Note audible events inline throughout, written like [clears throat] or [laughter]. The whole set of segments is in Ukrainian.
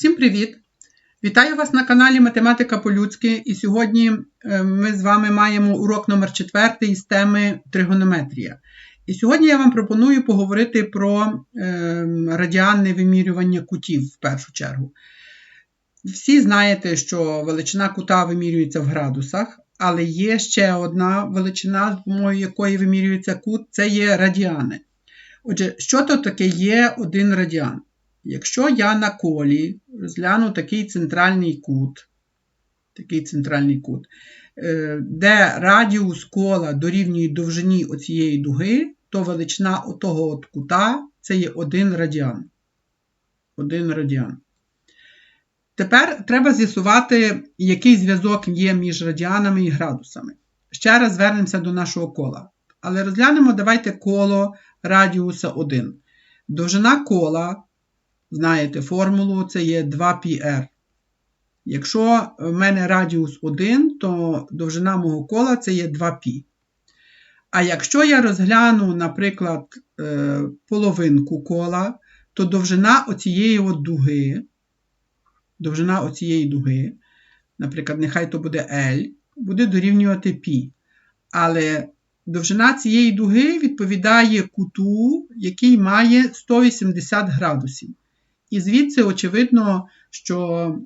Всім привіт! Вітаю вас на каналі Математика по-людськи. І сьогодні е, ми з вами маємо урок номер 4 із теми тригонометрія. І сьогодні я вам пропоную поговорити про е, радіанне вимірювання кутів в першу чергу. Всі знаєте, що величина кута вимірюється в градусах, але є ще одна величина, з допомогою якої вимірюється кут це є радіани. Отже, що то таке є один радіан? Якщо я на колі розгляну такий центральний кут, такий центральний кут, е, де радіус кола дорівнює довжині оцієї дуги, то величина отого от кута це є один радіан. Один радіан. Тепер треба з'ясувати, який зв'язок є між радіанами і градусами. Ще раз звернемося до нашого кола. Але розглянемо, давайте коло радіуса 1. Довжина кола знаєте формулу, це є 2πr. Якщо в мене радіус 1, то довжина мого кола це є 2π. А якщо я розгляну, наприклад, е, половинку кола, то довжина оцієї от дуги, довжина оцієї дуги, наприклад, нехай то буде L, буде дорівнювати π. Але довжина цієї дуги відповідає куту, який має 180 градусів. І звідси, очевидно, що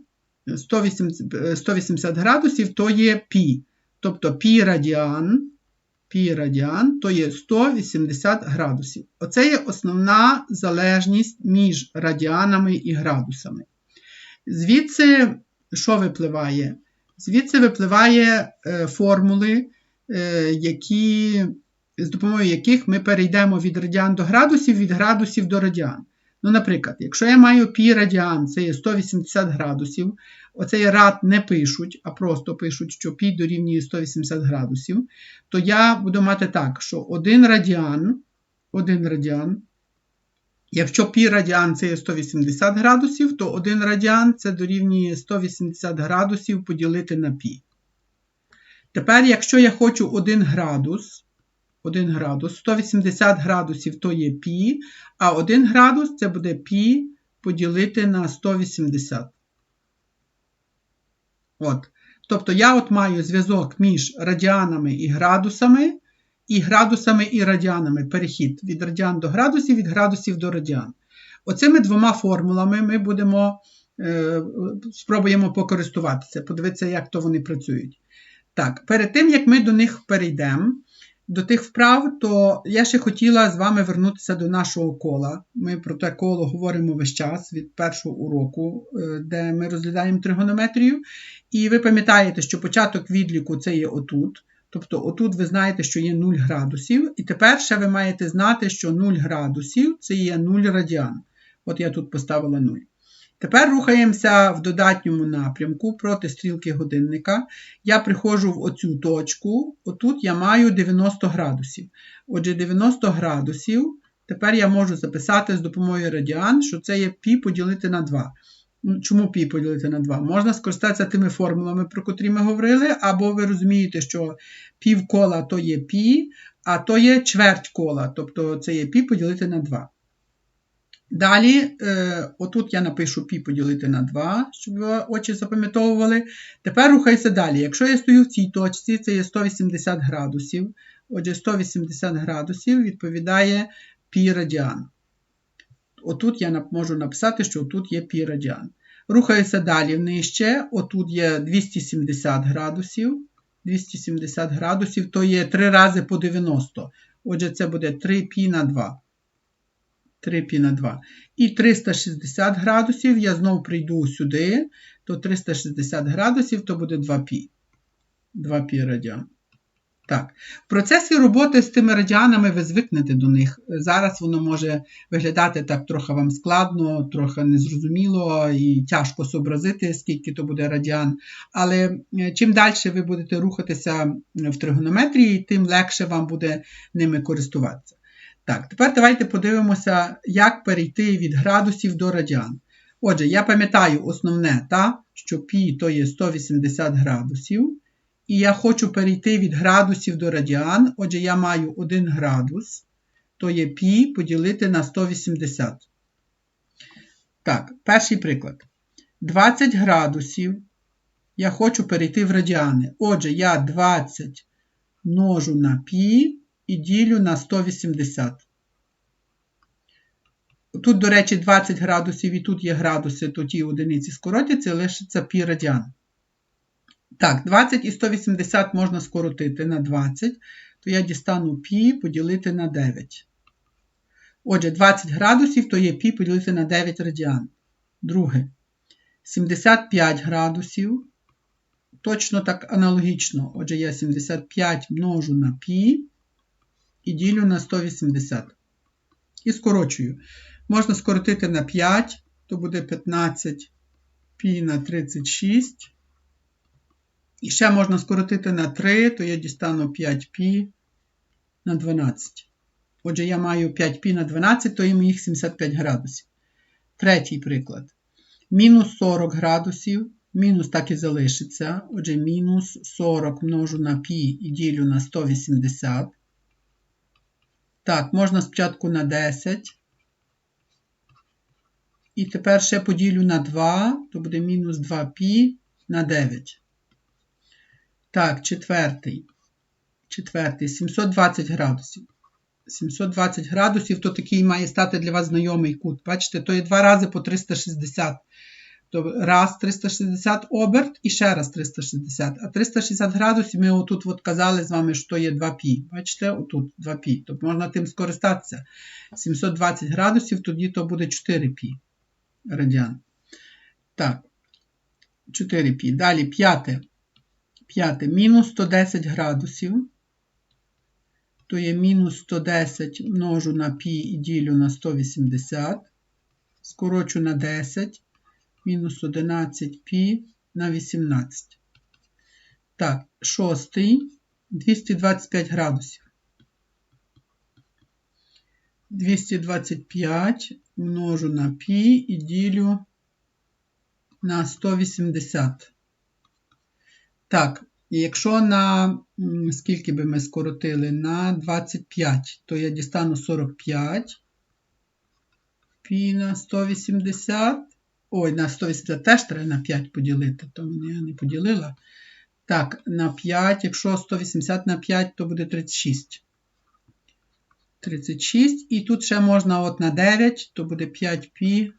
180 180 градусів то є пі. Тобто пі радіан, пі радіан то є 180 градусів. Оце є основна залежність між радіанами і градусами. Звідси, що випливає? Звідси випливає е, формули, е, які, з допомогою яких ми перейдемо від радіан до градусів, від градусів до радіан. Ну, наприклад, якщо я маю пі радіан, це є 180 градусів, оцей рад не пишуть, а просто пишуть, що пі дорівнює 180 градусів, то я буду мати так, що 1 радіан, 1 радіан, якщо пі радіан це є 180 градусів, то 1 радіан це дорівнює 180 градусів поділити на пі. Тепер, якщо я хочу 1 градус, 1 градус. 180 градусів то є пі, а 1 градус це буде пі поділити на 180. От. Тобто я от маю зв'язок між радіанами і градусами, і градусами і радіанами. Перехід від радіан до градусів, від градусів до радіан. Оцими двома формулами ми будемо, е, спробуємо покористуватися, подивитися, як то вони працюють. Так, перед тим, як ми до них перейдемо, до тих вправ, то я ще хотіла з вами вернутися до нашого кола. Ми про те коло говоримо весь час від першого уроку, е, де ми розглядаємо тригонометрію. І ви пам'ятаєте, що початок відліку це є отут. Тобто, отут ви знаєте, що є 0 градусів, і тепер ще ви маєте знати, що 0 градусів це є 0 радіан. От я тут поставила 0. Тепер рухаємося в додатньому напрямку проти стрілки годинника. Я приходжу в оцю точку, отут я маю 90 градусів. Отже, 90 градусів. Тепер я можу записати з допомогою радіан, що це є π поділити на 2. Ну, чому π поділити на 2? Можна скористатися тими формулами, про котрі ми говорили, або ви розумієте, що пів кола то є π, а то є чверть кола, тобто це є π поділити на 2. Далі, е, отут я напишу пі поділити на 2, щоб очі запам'ятовували. Тепер рухайся далі. Якщо я стою в цій точці, це є 180 градусів. Отже, 180 градусів відповідає пі радіан. Отут я можу написати, що тут є пі радіан. Рухаюся далі нижче. Отут є 270 градусів. 270 градусів, то є 3 рази по 90. Отже, це буде 3 пі на 2. 3π на 2. І 360 градусів я знову прийду сюди, то 360 градусів то буде 2π. 2π радіан. Так, в процесі роботи з тими радіанами ви звикнете до них. Зараз воно може виглядати так трохи вам складно, трохи незрозуміло і тяжко зобразити, скільки то буде радіан. Але е, чим далі ви будете рухатися в тригонометрії, тим легше вам буде ними користуватися. Так, тепер давайте подивимося, як перейти від градусів до радіан. Отже, я пам'ятаю основне, та, що π то є 180 градусів. І я хочу перейти від градусів до радіан. Отже, я маю 1 градус, то є π поділити на 180. Так, перший приклад. 20 градусів. Я хочу перейти в радіани. Отже, я 20 множу на пі і ділю на 180. Тут, до речі, 20 градусів і тут є градуси, то ті одиниці скоротяться, лишиться пі радіан. Так, 20 і 180 можна скоротити на 20, то я дістану пі поділити на 9. Отже, 20 градусів то є пі поділити на 9 радіан. Друге. 75 градусів. Точно так аналогічно. Отже, я 75 множу на пі і ділю на 180. І скорочую. Можна скоротити на 5, то буде 15 пі на 36. І ще можна скоротити на 3, то я дістану 5 пі на 12. Отже, я маю 5 пі на 12, то їм їх 75 градусів. Третій приклад. Мінус 40 градусів. Мінус так і залишиться. Отже, мінус 40 множу на пі і ділю на 180. Так, можна спочатку на 10. І тепер ще поділю на 2, то буде мінус 2π на 9. Так, четвертий. Четвертий. 720 градусів. 720 градусів, то такий має стати для вас знайомий кут. Бачите, то є два рази по 360. То раз 360 оберт і ще раз 360. А 360 градусів ми отут от казали з вами, що є 2π. Бачите, отут 2π. Тобто можна тим скористатися. 720 градусів, тоді то буде 4π радіан. Так, 4π. Далі п'яте. П'яте. Мінус 110 градусів. То є мінус 110 множу на π і ділю на 180. Скорочу на 10. Мінус 11 π на 18. Так, шостий. 225 градусів. 225 множу на π і ділю на 180. Так, якщо на скільки би ми скоротили? На 25, то я дістану 45. Пі на 180. Ой, на 180 теж треба на 5 поділити, то я не поділила. Так, на 5, якщо 180 на 5, то буде 36. 36. І тут ще можна от на 9, то буде 5π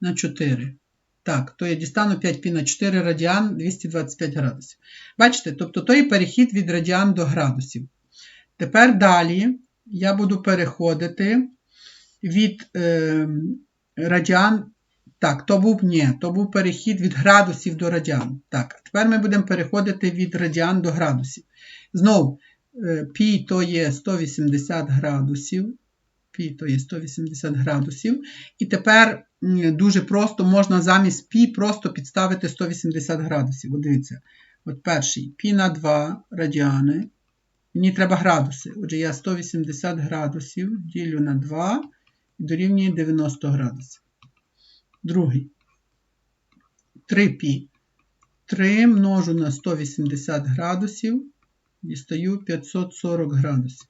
на 4. Так, то я дістану 5π на 4 радіан 225 градусів. Бачите, тобто той перехід від радіан до градусів. Тепер далі я буду переходити від е, радіан. Так, то був ні, то був перехід від градусів до радіан. Так, тепер ми будемо переходити від радіан до градусів. Знову, е, пі то є 180 градусів. Пі то є 180 градусів. І тепер дуже просто можна замість пі просто підставити 180 градусів. От дивіться, от перший пі на 2 радіани. Мені треба градуси. Отже, я 180 градусів ділю на 2 і дорівнює 90 градусів. Другий. 3π. 3 множу на 180 градусів. Дістаю 540 градусів.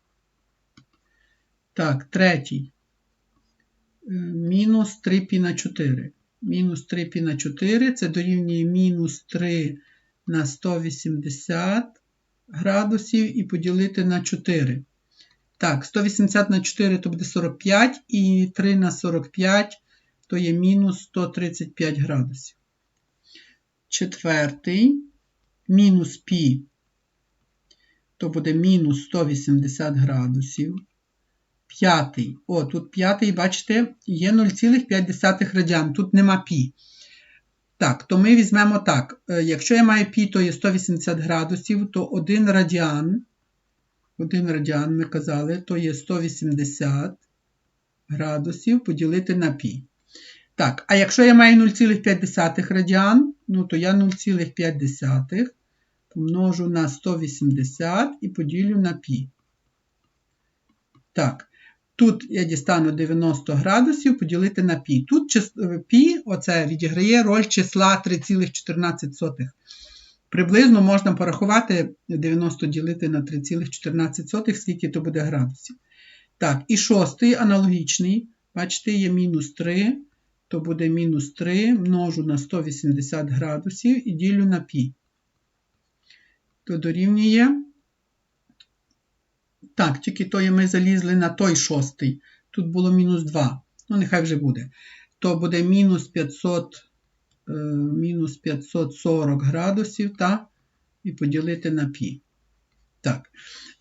Так, третій. Е, мінус 3 пі на 4. Мінус 3 пі на 4 це дорівнює мінус 3 на 180 градусів і поділити на 4. Так, 180 на 4 то буде 45, і 3 на 45 то є мінус 135 градусів. Четвертий мінус пі, то буде мінус 180 градусів. П'ятий. О, тут п'ятий, бачите, є 0,5 радіан. Тут нема пі. Так, то ми візьмемо так. Е, якщо я маю пі, то є 180 градусів, то 1 радіан. 1 радіан, ми казали, то є 180 градусів поділити на пі. Так, а якщо я маю 0,5 радіан, ну то я 0,5 помножу на 180 і поділю на пі. Так, Тут я дістану 90 градусів поділити на пі. Тут пі оце відіграє роль числа 3,14. Приблизно можна порахувати 90 ділити на 3,14, скільки то буде градусів. Так, і шостий аналогічний. Бачите, є мінус 3 то буде мінус 3 множу на 180 градусів і ділю на π. То дорівнює. Так, тільки то ми залізли на той шостий. Тут було мінус 2. Ну, нехай вже буде. То буде мінус 500, е, мінус 540 градусів, та, і поділити на π. Так,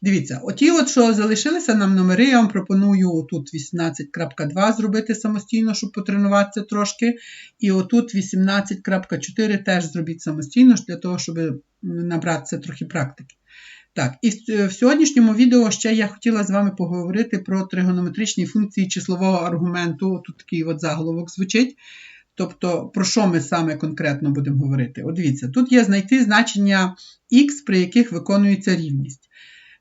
дивіться, оті, от, що залишилися нам номери, я вам пропоную тут 18.2 зробити самостійно, щоб потренуватися трошки. І отут 18.4 теж зробіть самостійно, для того, щоб набратися трохи практики. Так, і в сьогоднішньому відео ще я хотіла з вами поговорити про тригонометричні функції числового аргументу. Тут такий от заголовок звучить. Тобто, про що ми саме конкретно будемо говорити? От дивіться, тут є знайти значення х, при яких виконується рівність.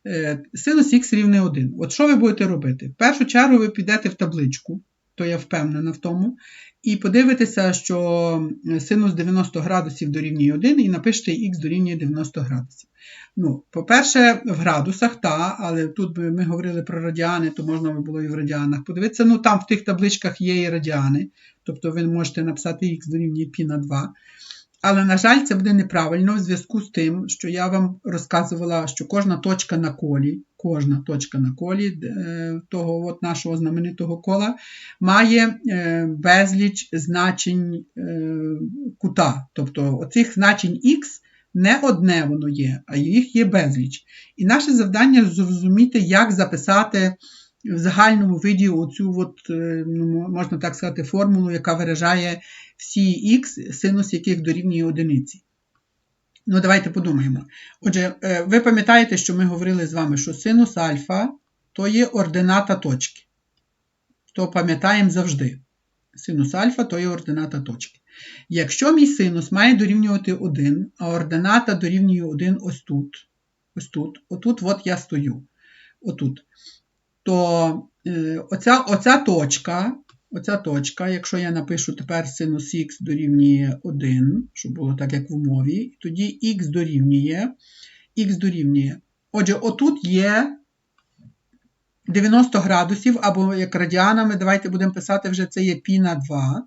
Е, синус х рівне 1. От що ви будете робити? В першу чергу ви підете в табличку, то я впевнена в тому, і подивитеся, що синус 90 градусів дорівнює 1, і напишете х дорівнює 90 градусів. Ну, По-перше, в градусах, та, але тут ми говорили про радіани, то можна було і в радіанах подивитися. Ну, Там в тих табличках є і радіани, тобто ви можете написати х дорівнює π на 2. Але, на жаль, це буде неправильно в зв'язку з тим, що я вам розказувала, що кожна точка на колі, кожна точка на колі е, того от нашого знаменитого кола має е, безліч значень е, кута. Тобто оцих значень х не одне воно є, а їх є безліч. І наше завдання зрозуміти, як записати в загальному виді оцю, от, ну, можна так сказати, формулу, яка виражає всі х, синус яких дорівнює одиниці. Ну, давайте подумаємо. Отже, е, ви пам'ятаєте, що ми говорили з вами, що синус альфа то є ордината точки. То пам'ятаємо завжди. Синус альфа то є ордината точки. Якщо мій синус має дорівнювати 1, а ордината дорівнює 1 ось тут, ось тут, отут от я стою, отут, то е, оця, оця точка Оця точка, якщо я напишу тепер синус х дорівнює 1, щоб було так, як в умові, тоді х дорівнює, х дорівнює. Отже, отут є 90 градусів, або як радіанами, давайте будемо писати вже це є π на 2.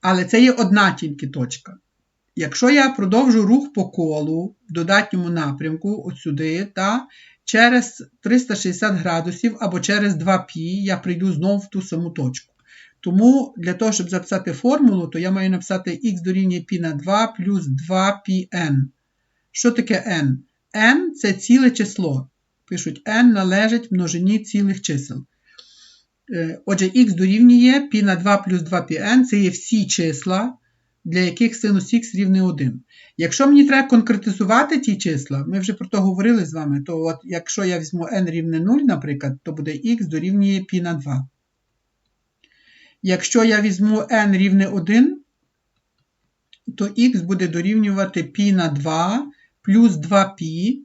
Але це є одна тільки точка. Якщо я продовжу рух по колу в додатньому напрямку, от сюди, та, через 360 градусів або через 2π я прийду знову в ту саму точку. Тому для того, щоб записати формулу, то я маю написати х дорівнює π на 2 плюс 2πn. Що таке n? n це ціле число. Пишуть n належить множині цілих чисел. Е, отже, х дорівнює π на 2 плюс 2πn це є всі числа, для яких синус х рівний 1. Якщо мені треба конкретизувати ті числа, ми вже про то говорили з вами, то от якщо я візьму n рівне 0, наприклад, то буде х дорівнює π на 2. Якщо я візьму n рівне 1, то х буде дорівнювати π на 2 плюс 2π,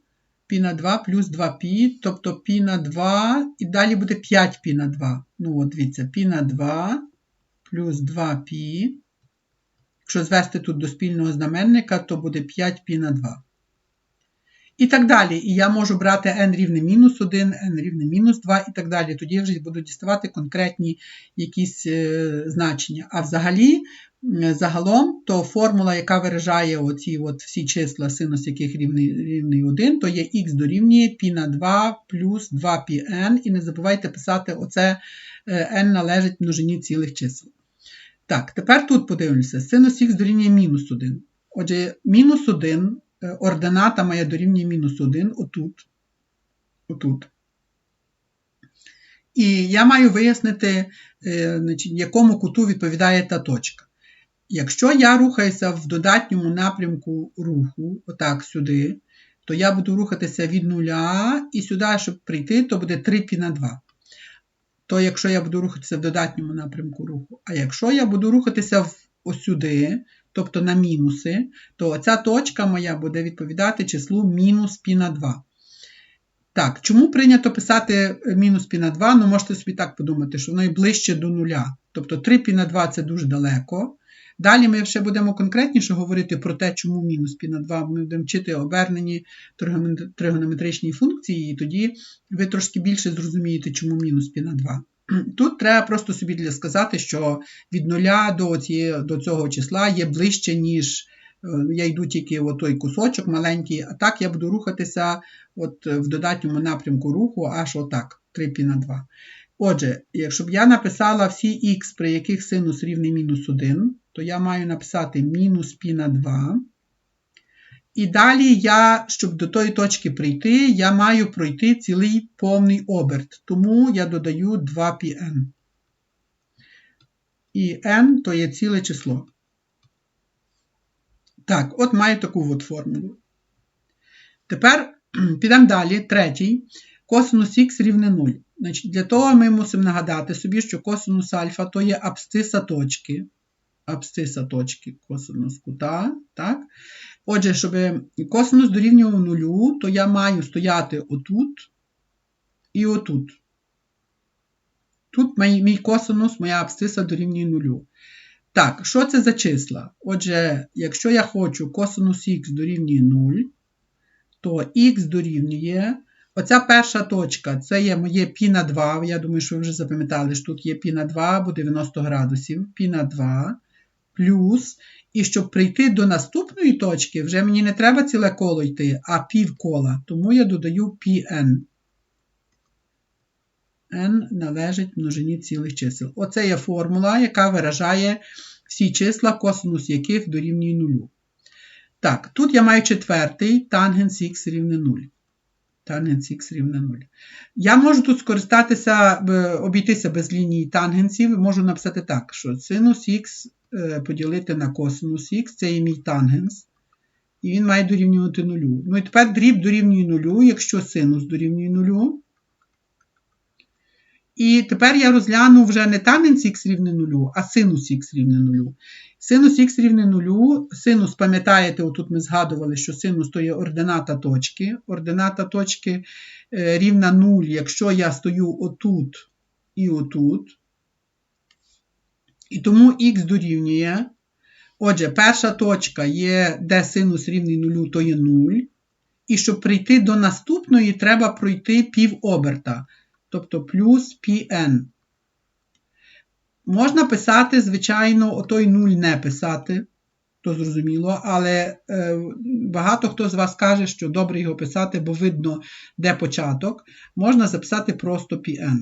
π на 2 плюс 2π, тобто π на 2, і далі буде 5π на 2. Ну, от дивіться, π на 2 плюс 2π. Якщо звести тут до спільного знаменника, то буде 5π на 2. І так далі. І я можу брати n рівне мінус 1, n рівне мінус 2 і так далі. Тоді я вже буду діставати конкретні якісь е, значення. А взагалі, загалом, то формула, яка виражає оці от всі числа, синус яких рівний рівний 1, то є х дорівнює π на 2 плюс 2πn. І не забувайте писати оце е, n належить множині цілих чисел. Так, тепер тут подивимося, синус х дорівнює мінус 1. Отже, мінус 1 Е, ордината моя дорівнює мінус 1 отут. отут. І я маю вияснити, е, значить, якому куту відповідає та точка. Якщо я рухаюся в додатньому напрямку руху, отак сюди, то я буду рухатися від нуля і сюди, щоб прийти, то буде 3 пі на 2 то якщо я буду рухатися в додатньому напрямку руху, а якщо я буду рухатися в осюди, тобто на мінуси, то ця точка моя буде відповідати числу мінус пі на 2. Так, чому прийнято писати е, мінус пі на 2? Ну, можете собі так подумати, що воно і ближче до нуля. Тобто 3 пі на 2 це дуже далеко. Далі ми ще будемо конкретніше говорити про те, чому мінус π на 2. Ми будемо вчити обернені тригонометричні функції, і тоді ви трошки більше зрозумієте, чому мінус π на 2. [clears throat] Тут треба просто собі для сказати, що від нуля до, до цього числа є ближче, ніж е, я йду тільки в той кусочок маленький, а так я буду рухатися от в додатньому напрямку руху аж отак, 3 пі на 2. Отже, якщо б я написала всі х, при яких синус рівний мінус 1, то я маю написати мінус пі на 2. І далі я, щоб до тої точки прийти, я маю пройти цілий повний оберт. Тому я додаю 2πn. І n то є ціле число. Так, от маю таку от формулу. Тепер [clears throat] підемо далі. Третій. Косинус х рівне 0. Значить, Для того ми мусимо нагадати собі, що косинус альфа то є абсциса точки. Абсциса точки косинус кута. так? Отже, щоб косинус дорівнював нулю, то я маю стояти отут і отут. Тут мій, косинус, моя абсциса дорівнює нулю. Так, що це за числа? Отже, якщо я хочу косинус х дорівнює 0, то х дорівнює. Оця перша точка це є моє π на 2. Я думаю, що ви вже запам'ятали, що тут є π на 2 або 90 градусів, π на 2 плюс. І щоб прийти до наступної точки, вже мені не треба ціле коло йти, а пів кола. Тому я додаю πn. n належить множині цілих чисел. Оце є формула, яка виражає всі числа, косинус яких дорівнює нулю. Так, тут я маю четвертий тангенс х рівне 0. Тангенс х рівне 0. Я можу тут скористатися, обійтися без лінії тангенсів. Можу написати так, що синус х Е, поділити на косинус х, це є мій тангенс. І він має дорівнювати нулю. Ну і тепер дріб дорівнює нулю, якщо синус дорівнює нулю. І тепер я розгляну вже не тангенс х рівне нулю, а синус х рівне нулю. Синус х рівне нулю. Синус, пам'ятаєте, отут ми згадували, що синус то є ордината точки. Ордината точки е, рівна 0, якщо я стою отут і отут. І тому х дорівнює. Отже, перша точка є, де синус рівний нулю, то є 0. І щоб прийти до наступної, треба пройти пів оберта. Тобто плюс πn. Можна писати, звичайно, отой 0 не писати, то зрозуміло, але е, багато хто з вас каже, що добре його писати, бо видно, де початок. Можна записати просто πn.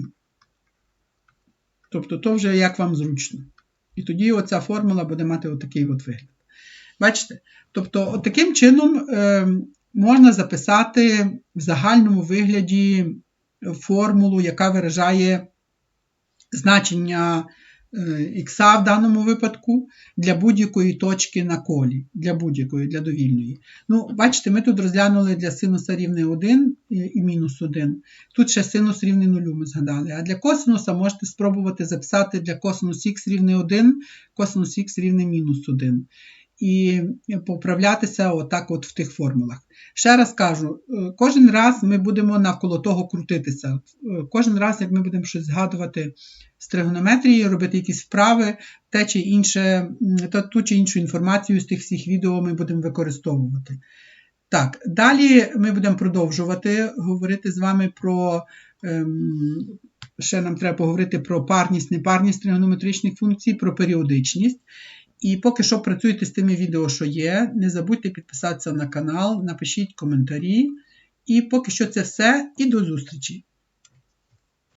Тобто, то вже як вам зручно. І тоді оця формула буде мати отакий от вигляд. Бачите? Тобто, от таким чином е, можна записати в загальному вигляді формулу, яка виражає значення х в даному випадку для будь-якої точки на колі, для будь-якої, для довільної. Ну, Бачите, ми тут розглянули для синуса рівне 1 і мінус 1. Тут ще синус рівне 0 ми згадали. А для косинуса можете спробувати записати для косинус х рівне 1, косинус х рівне мінус 1 і поправлятися отак от в тих формулах. Ще раз кажу, е, кожен раз ми будемо навколо того крутитися. Е, кожен раз, як ми будемо щось згадувати з тригонометрії, робити якісь вправи, те чи інше, ту чи іншу інформацію з тих всіх відео ми будемо використовувати. Так, далі ми будемо продовжувати говорити з вами про. Ем, ще нам треба поговорити про парність, непарність тригонометричних функцій, про періодичність. І поки що працюйте з тими відео, що є. Не забудьте підписатися на канал, напишіть коментарі. І поки що це все, і до зустрічі!